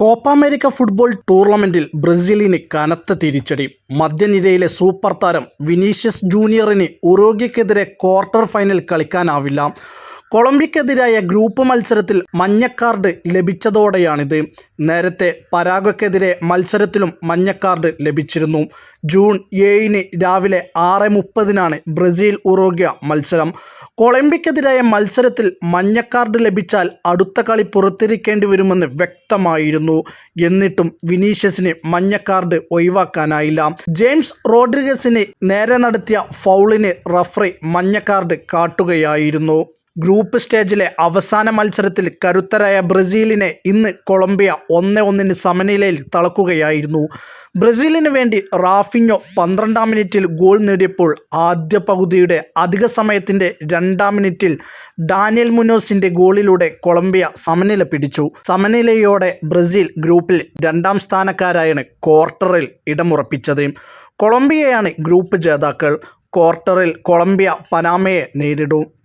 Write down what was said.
Copa America football ടൂർണമെന്റിൽ ബ്രസീലിന് കനത്ത തിരിച്ചടി. മധ്യനിരയിലെ സൂപ്പർ താരം വിനീഷ്യസ് ജൂനിയറിന് ഉറോഗ്യക്കെതിരെ ക്വാർട്ടർ ഫൈനൽ കളിക്കാനാവില്ല. കൊളംബിയക്കെതിരായ ഗ്രൂപ്പ് മത്സരത്തിൽ മഞ്ഞക്കാർഡ് ലഭിച്ചതോടെയാണിത്. നേരത്തെ പരാഗക്കെതിരെ മത്സരത്തിലും മഞ്ഞക്കാർഡ് ലഭിച്ചിരുന്നു. ജൂൺ ഏഴിന് രാവിലെ ആറ് മുപ്പതിനാണ് ബ്രസീൽ ഉറോഗ്യ മത്സരം. കൊളംബിയക്കെതിരായ മത്സരത്തിൽ മഞ്ഞക്കാർഡ് ലഭിച്ചാൽ അടുത്ത കളി പുറത്തിരിക്കേണ്ടി വരുമെന്ന് വ്യക്തമായിരുന്നു. എന്നിട്ടും വിനീഷ്യസിന് മഞ്ഞക്കാർഡ് ഒഴിവാക്കാനായില്ല. ജെയിംസ് റോഡ്രിഗസിന് നേരെ നടത്തിയ ഫൗളിന് റഫറി മഞ്ഞക്കാർഡ് കാട്ടുകയായിരുന്നു. ഗ്രൂപ്പ് സ്റ്റേജിലെ അവസാന മത്സരത്തിൽ കരുത്തരായ ബ്രസീലിനെ ഇന്ന് കൊളംബിയ ഒന്നേ ഒന്നിന് സമനിലയിൽ തളക്കുകയായിരുന്നു. ബ്രസീലിന് വേണ്ടി റാഫിഞ്ഞോ പന്ത്രണ്ടാം മിനിറ്റിൽ ഗോൾ നേടിയപ്പോൾ ആദ്യ പകുതിയുടെ അധിക സമയത്തിന്റെ രണ്ടാം മിനിറ്റിൽ ഡാനിയൽ മുനോസിന്റെ ഗോളിലൂടെ കൊളംബിയ സമനില പിടിച്ചു. സമനിലയോടെ ബ്രസീൽ ഗ്രൂപ്പിൽ രണ്ടാം സ്ഥാനക്കാരായാണ് ക്വാർട്ടറിൽ ഇടമുറപ്പിച്ചത്. കൊളംബിയയാണ് ഗ്രൂപ്പ് ജേതാക്കൾ. ക്വാർട്ടറിൽ കൊളംബിയ പനാമയെ നേരിടും.